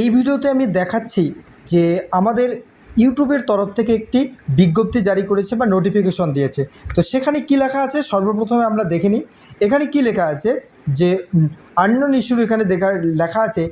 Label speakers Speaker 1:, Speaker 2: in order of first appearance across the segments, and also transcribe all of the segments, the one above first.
Speaker 1: এই ভিডিওতে আমি দেখাচ্ছি যে আমাদের ইউটিউবের তরফ থেকে একটি বিজ্ঞপ্তি জারি করেছে বা নোটিফিকেশন দিয়েছে। তো সেখানে কি লেখা আছে সর্বপ্রথমে আমরা দেখে নিই। এখানে কি লেখা আছে? যে আননোন ইস্যুর এখানে দেখা, লেখা আছে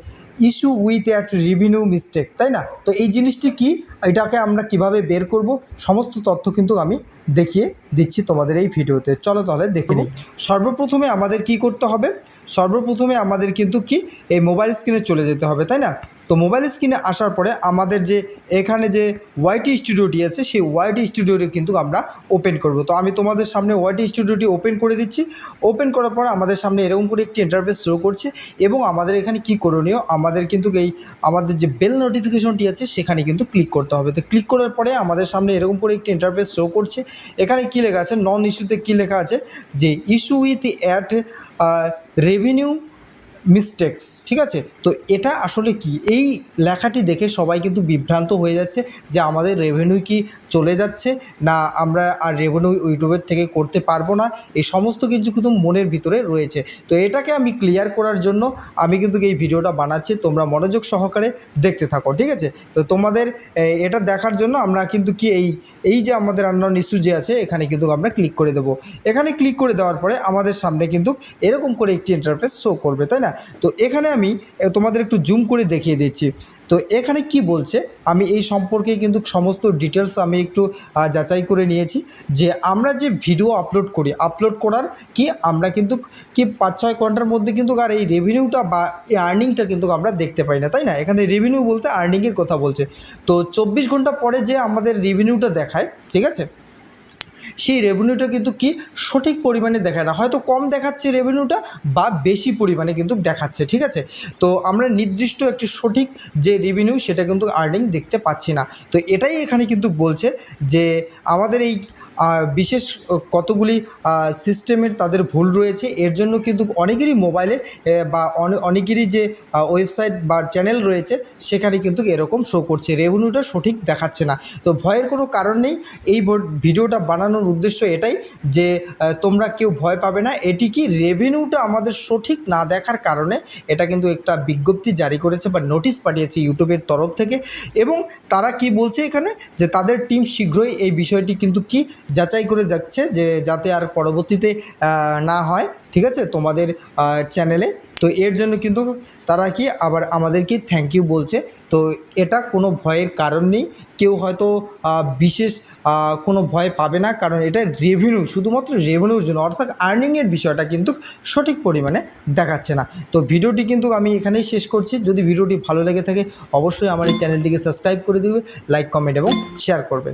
Speaker 1: issue with at revenue mistake তাই না? তো এই জিনিসটি কি? এটাকে আমরা কীভাবে বের করব? সমস্ত তথ্য কিন্তু আমি দেখিয়ে দিচ্ছি তোমাদের এই ভিডিওতে। চলো তাহলে দেখে নিই। সর্বপ্রথমে আমাদের কি করতে হবে? সর্বপ্রথমে আমাদের কিন্তু কি? এই মোবাইল স্ক্রিনে চলে যেতে হবে, তাই না? তো মোবাইল স্ক্রিনে আসার পরে আমাদের যে এখানে যে ওয়াইটি স্টুডিওটি আছে, সেই ওয়াইটি স্টুডিওটি কিন্তু আমরা ওপেন করব। তো আমি তোমাদের সামনে ওয়াইটি স্টুডিওটি ওপেন করে দিচ্ছি। ওপেন করার পর আমাদের সামনে এরকম করে একটি ইন্টারফেস শো করছে এবং আমাদের এখানে কি করণীয়? আমাদের কিন্তু এই আমাদের যে বেল নোটিফিকেশনটি আছে, সেখানে কিন্তু ক্লিক করতে হবে। তো ক্লিক করার পরে আমাদের সামনে এরকম করে একটি ইন্টারফেস শো করছে। এখানে কি লেখা আছে? নন ইস্যুতে কি লেখা আছে? যে issue with at revenue mistakes ঠিক আছে? তো এটা আসলে কি? এই লেখাটি দেখে সবাই কিন্তু বিভ্রান্ত হয়ে যাচ্ছে যে আমাদের রেভিনিউ কি চলে যাচ্ছে, না আমরা আর রেভিনিউ ইউটিউবের থেকে করতে পারব না, এই সমস্ত কিছু কিন্তু মনের ভিতরে রয়েছে। তো এটাকে আমি ক্লিয়ার করার জন্য আমি কিন্তু এই ভিডিওটা বানাচ্ছি, তোমরা মনোযোগ সহকারে দেখতে থাকো, ঠিক আছে? তো তোমাদের এটা দেখার জন্য আমরা কিন্তু কি এই এই যে আমাদের আননোন ইস্যু যে আছে, এখানে কিন্তু আমরা ক্লিক করে দেবো। এখানে ক্লিক করে দেওয়ার পরে আমাদের সামনে কিন্তু এরকম করে একটি ইন্টারফেস শো করবে, তাই না? তো এখানে আমি তোমাদের একটু জুম করে দেখিয়ে দিচ্ছি। তো এখানে কি বলছে? আমি এই সম্পর্কে কিন্তু সমস্ত ডিটেলস আমি একটু যাচাই করে নিয়েছি যে আমরা যে ভিডিও আপলোড করি আপলোড করার কি আমরা কিন্তু, কি পাঁচ ছয় ঘণ্টার মধ্যে কিন্তু আর এই রেভিনিউটা বা আর্নিংটা কিন্তু আমরা দেখতে পাই না, তাই না? এখানে রেভিনিউ বলতে আর্নিংয়ের কথা বলছে। তো চব্বিশ ঘণ্টা পরে যে আমাদের রেভিনিউটা দেখায়, ঠিক আছে? সেই রেভিনিউটা কিন্তু কি সঠিক পরিমাণে দেখায় না। হয়তো কম দেখাচ্ছে রেভিনিউটা বা বেশি পরিমাণে কিন্তু দেখাচ্ছে, ঠিক আছে? তো আমরা নির্দিষ্ট একটি সঠিক যে রেভিনিউ সেটা কিন্তু আর্নিং দেখতে পাচ্ছি না। তো এটাই এখানে কিন্তু বলছে যে আমাদের এই বিশেষ কতগুলি সিস্টেমের তাদের ভুল রয়েছে, এর জন্য কিন্তু অনেকেরই মোবাইলে বা অনেকেরই যে ওয়েবসাইট বা চ্যানেল রয়েছে, সেখানে কিন্তু এরকম শো করছে। রেভিনিউটা সঠিক দেখাচ্ছে না। তো ভয়ের কোনো কারণ নেই। এই ভিডিওটা বানানোর উদ্দেশ্য এটাই যে তোমরা কেউ ভয় পাবে না। এটি কি রেভিনিউটা আমাদের সঠিক না দেখার কারণে? এটা কিন্তু একটা বিজ্ঞপ্তি জারি করেছে বা নোটিশ পাঠিয়েছে ইউটিউবের তরফ থেকে। এবং তারা কি বলছে এখানে? যে তাদের টিম শীঘ্রই এই বিষয়টি কিন্তু কি যাচাই করে যাচ্ছে যে যাতে আর পরবর্তীতে না হয়, ঠিক আছে? তোমাদের চ্যানেলে তো এর জন্য কিন্তু তারা কি আবার আমাদেরকে থ্যাংক ইউ বলছে। তো এটা কোনো ভয়ের কারণ নেই। কেউ হয়তো বিশেষ কোনো ভয় পাবে না, কারণ এটা রেভিনিউ শুধুমাত্র রেভিনিউর জন্য। অর্থাৎ আর্নিংয়ের বিষয়টা কিন্তু সঠিক পরিমাণে দেখাচ্ছে না। তো ভিডিওটি কিন্তু আমি এখানেই শেষ করছি। যদি ভিডিওটি ভালো লেগে থাকে, অবশ্যই আমার এই চ্যানেলটিকে সাবস্ক্রাইব করে দেবে লাইক কমেন্ট এবং শেয়ার করবে।